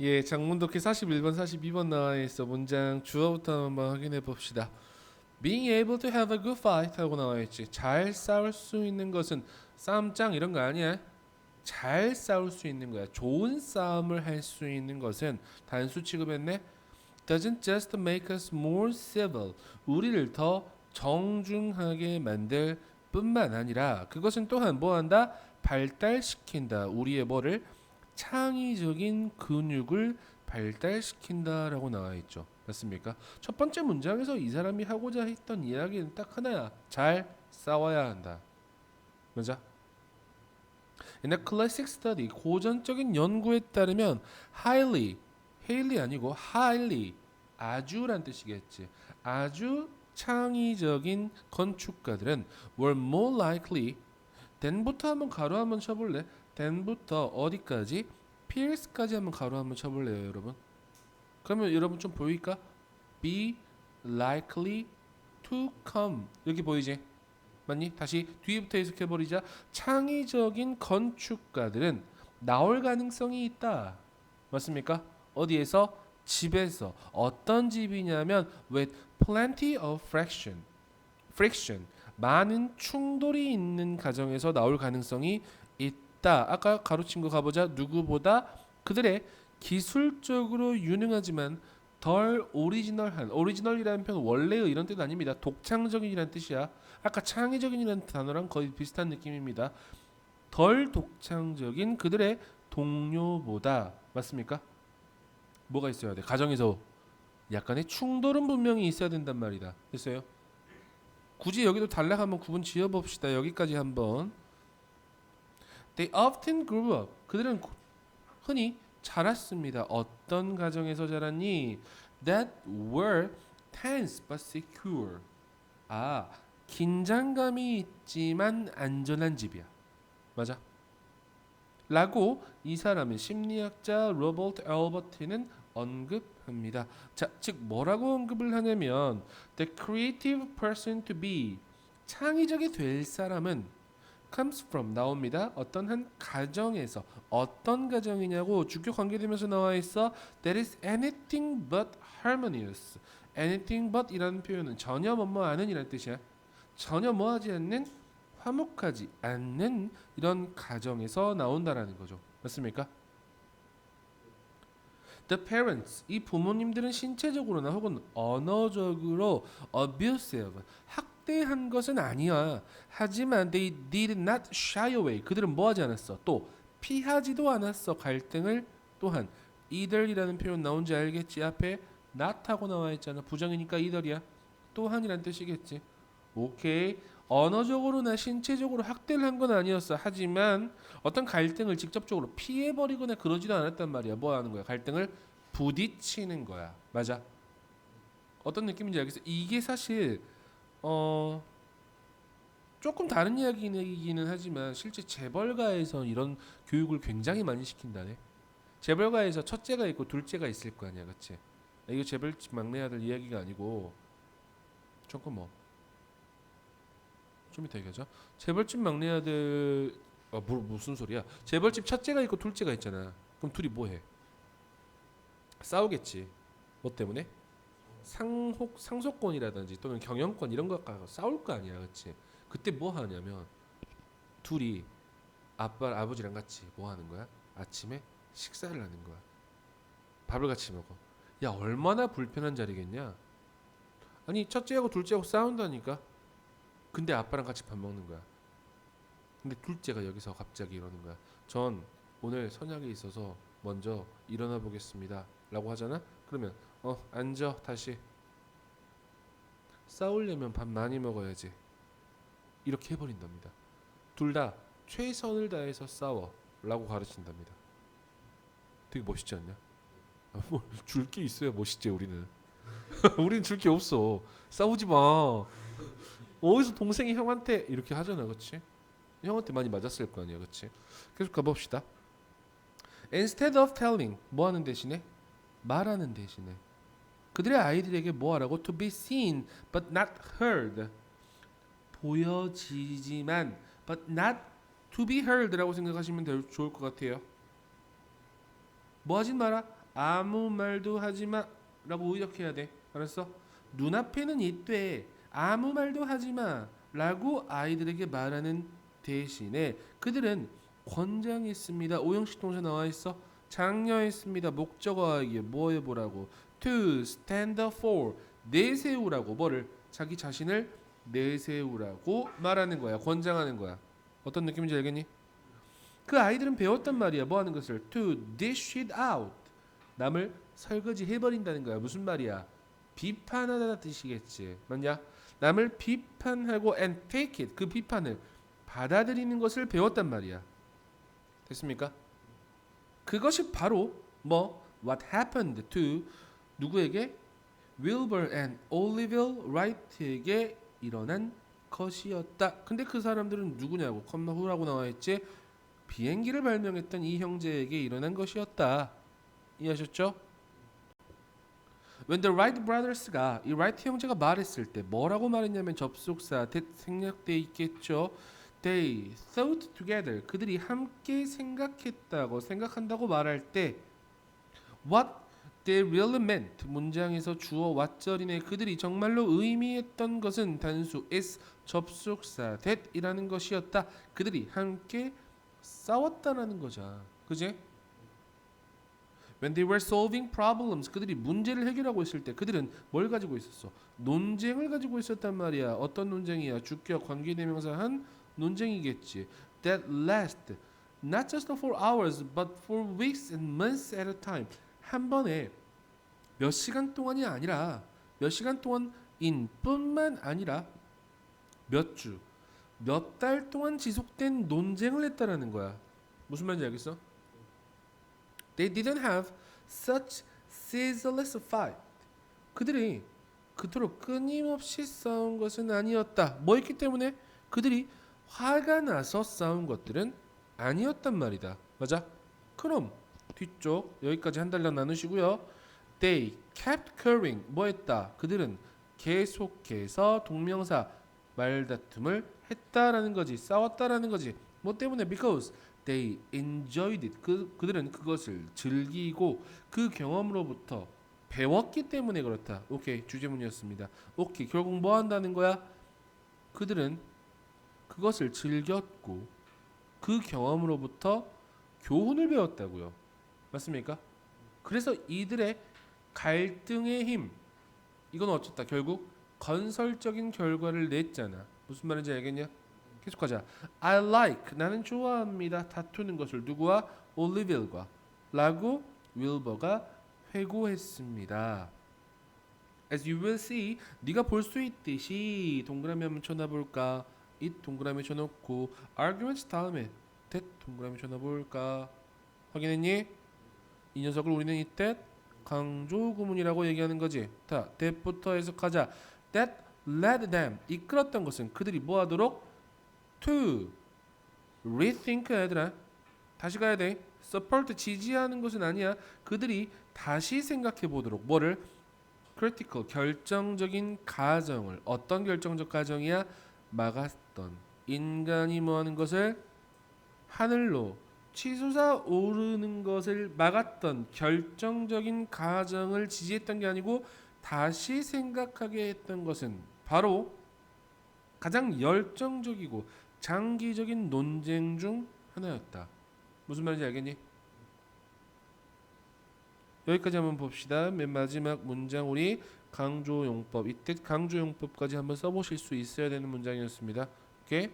예, 장문독해 41번, 42번 나와 있어. 문장 주어부터 한번 확인해 봅시다. Being able to have a good fight 하고 나와 있지. 잘 싸울 수 있는 것은 싸움장 이런 거 아니야. 잘 싸울 수 있는 거야. 좋은 싸움을 할 수 있는 것은 단수 취급했네. Doesn't just make us more civil. 우리를 더 정중하게 만들 뿐만 아니라 그것은 또한 뭐한다? 발달시킨다. 우리의 뭐를 창의적인 근육을 발달시킨다라고 나와 있죠. 맞습니까? 첫 번째 문장에서 이 사람이 하고자 했던 이야기는 딱 하나야. 잘 싸워야 한다. 맞아? In a classic study, 고전적인 연구에 따르면 highly, highly 아니고 highly, 아주란 뜻이겠지. 아주 창의적인 건축가들은 were more likely then부터 한번 가로 한번 쳐볼래? Then부터 어디까지? pierce까지 한번 가로 한번 쳐볼래요, 여러분? 그러면 여러분 좀 보일까? be likely to come 여기 보이지? 맞니? 다시 뒤부터 해석해 버리자. 창의적인 건축가들은 나올 가능성이 있다. 맞습니까? 어디에서? 집에서. 어떤 집이냐면 with plenty of friction. friction. 많은 충돌이 있는 가정에서 나올 가능성이 있다. 아까 가로친 거 가보자. 누구보다 그들의 기술적으로 유능하지만 덜 오리지널한 오리지널이라는 표현 원래의 이런 뜻 아닙니다. 독창적인이라는 뜻이야. 아까 창의적인이라는 단어랑 거의 비슷한 느낌입니다. 덜 독창적인 그들의 동료보다 맞습니까? 뭐가 있어야 돼? 가정에서 약간의 충돌은 분명히 있어야 된단 말이다. 됐어요? 굳이 여기도 한번 구분 지어 봅시다. 여기까지 한번. They often grew up. 그들은 고- 흔히 자랐습니다. 어떤 가정에서 자랐니? That were tense but secure. 아, 긴장감이 있지만 안전한 집이야. 맞아. 라고 이 사람은 심리학자 로버트 엘버트는 언급합니다. 자, 즉 뭐라고 언급을 하냐면 the creative person to be 창의적이 될 사람은 comes from 나옵니다. 어떤 한 가정에서 어떤 가정이냐고 주격 관계되면서 나와 있어 that is anything but harmonious. anything but이라는 표현은 전혀 뭐뭐 아는이라는 뜻이야. 전혀 뭐하지 않는 화목하지 않는 이런 가정에서 나온다라는 거죠. 맞습니까? The parents 이 부모님들은 신체적으로나 혹은 언어적으로 abusive 학 대한 것은 아니야. 하지만 they did not shy away 그들은 뭐하지 않았어. 또 피하지도 않았어. 갈등을 또한 either이라는 표현 나온지 알겠지? 앞에 not하고 나와 있잖아. 부정이니까 either이야. 또한이란 뜻이겠지. 오케이. 언어적으로나 신체적으로 학대를 한 건 아니었어. 하지만 어떤 갈등을 직접적으로 피해버리거나 그러지도 않았단 말이야. 뭐 하는 거야? 갈등을 부딪히는 거야. 맞아. 어떤 느낌인지 알겠어? 이게 사실 어 조금 다른 이야기이기는 하지만 실제 재벌가에서 이런 교육을 굉장히 많이 시킨다네. 재벌가에서 첫째가 있고 둘째가 있을 거 아니야, 그렇지? 이거 재벌집 막내 아들 이야기가 아니고 조금 뭐. 좀 이따 얘기하자. 재벌집 막내 아들 아, 뭐, 무슨 소리야? 재벌집 첫째가 있고 둘째가 있잖아. 그럼 둘이 뭐 해? 싸우겠지. 뭐 때문에? 상속 상속권이라든지 또는 경영권 이런 거 갖고 싸울 거 아니야, 그렇지? 그때 뭐 하냐면 둘이 아빠 아버지랑 같이 뭐 하는 거야? 아침에 식사를 하는 거야. 밥을 같이 먹어. 야 얼마나 불편한 자리겠냐? 아니 첫째하고 둘째하고 싸운다니까. 근데 아빠랑 같이 밥 먹는 거야. 근데 둘째가 여기서 갑자기 이러는 거야. 전 오늘 선약에 있어서 먼저 일어나 보겠습니다. 라고 하잖아? 그러면 어 앉아 다시 싸우려면 밥 많이 먹어야지. 이렇게 해버린답니다. 둘 다 최선을 다해서 싸워 라고 가르친답니다. 되게 멋있지 않냐? 아, 뭐줄 게 있어야 멋있지 우리는. 우리는 줄 게 없어. 싸우지 마. 어디서 동생이 형한테 이렇게 하잖아, 그렇지? 형한테 많이 맞았을 거 아니야, 그렇지? 계속 가봅시다. Instead of telling, 뭐 하는 대신에 말하는 대신에 그들의 아이들에게 뭐 하라고 to be seen but not heard 보여지지만 but not to be heard라고 생각하시면 될- 좋을 것 같아요. 뭐 하진 마라 아무 말도 하지 마라고 의역해야 돼. 알았어? 눈앞에는 있되 아무 말도 하지 마라고 아이들에게 말하는 대신에 그들은 권장했습니다. 오형식 동사 나와 있어. 장려했습니다. 목적어에게 뭐 해보라고? To stand for 내세우라고 뭐를 자기 자신을 내세우라고 말하는 거야. 권장하는 거야. 어떤 느낌인지 알겠니? 그 아이들은 배웠단 말이야. 뭐 하는 것을 to dish it out. 남을 설거지 해버린다는 거야. 무슨 말이야? 비판하다는 뜻이겠지. 맞냐? 남을 비판하고 and take it 그 비판을 받아들이는 것을 배웠단 말이야. 됐습니까? 그것이 바로 뭐 what happened to 누구에게 Wilbur and Olivia Wright에게 일어난 것이었다. 근데 그 사람들은 누구냐고 컴마 후라고 나와 있지. 비행기를 발명했던 이 형제에게 일어난 것이었다. 이해하셨죠? When the Wright brothers가 이 라이트 형제가 말했을 때 뭐라고 말했냐면 접속사 생략돼 있겠죠. They thought together 그들이 함께 생각했다고 생각한다고 말할 때 what they really meant 문장에서 주어 왓절이네 그들이 정말로 의미했던 것은 단수 is 접속사 that이라는 것이었다. 그들이 함께 싸웠다라는 거죠. 그지? When they were solving problems, 그들이 문제를 해결하고 있을 때 그들은 뭘 가지고 있었어? 논쟁을 가지고 있었단 말이야. 어떤 논쟁이야? 주격 관계대명사 한 논쟁이겠지. That last not just for hours, but for weeks and months at a time. 한 번에 몇 시간 동안이 아니라 몇 시간 동안인 뿐만 아니라 몇 주, 몇 달 동안 지속된 논쟁을 했다라는 거야. 무슨 말인지 알겠어? They didn't have such ceaseless fight. 그들이 그토록 끊임없이 싸운 것은 아니었다. 뭐 있기 때문에 그들이 화가 나서 싸운 것들은 아니었단 말이다. 맞아? 그럼 뒤쪽 여기까지 한 달력 나누시고요. They kept currying. 뭐 했다? 그들은 계속해서 동명사 말다툼을 했다라는 거지. 싸웠다라는 거지. 뭐 때문에? Because they enjoyed it. 그 그들은 그것을 즐기고 그 경험으로부터 배웠기 때문에 그렇다. 오케이 주제문이었습니다. 오케이 결국 뭐 한다는 거야? 그들은 그것을 즐겼고 그 경험으로부터 교훈을 배웠다고요. 맞습니까? 그래서 이들의 갈등의 힘 이건 어쨌다 결국 건설적인 결과를 냈잖아. 무슨 말인지 알겠냐? 계속하자. I like 나는 좋아합니다. 다투는 것을 누구와 올리빌과 라고 윌버가 회고했습니다. As you will see, 네가 볼 수 있듯이 동그라미 한번 쳐놔볼까? it 동그라미 쳐놓고 arguments 다음에 that 동그라미 쳐놔볼까? 확인했니? 이 녀석을 우리는 이때 강조 구문이라고 얘기하는 거지. 자, that부터 해석하자. That led them 이끌었던 것은 그들이 뭐하도록? To rethink 얘들아 다시 가야 돼. Support 지지하는 것은 아니야. 그들이 다시 생각해 보도록. 뭐를? Critical 결정적인 가정을. 어떤 결정적 가정이야? 막았던. 인간이 뭐하는 것을? 하늘로 치솟아 오르는 것을 막았던 결정적인 가정을 지지했던 게 아니고 다시 생각하게 했던 것은 바로 가장 열정적이고 장기적인 논쟁 중 하나였다. 무슨 말인지 알겠니? 여기까지 한번 봅시다. 맨 마지막 문장 우리 강조용법 이때 강조용법까지 한번 써보실 수 있어야 되는 문장이었습니다. 오케이?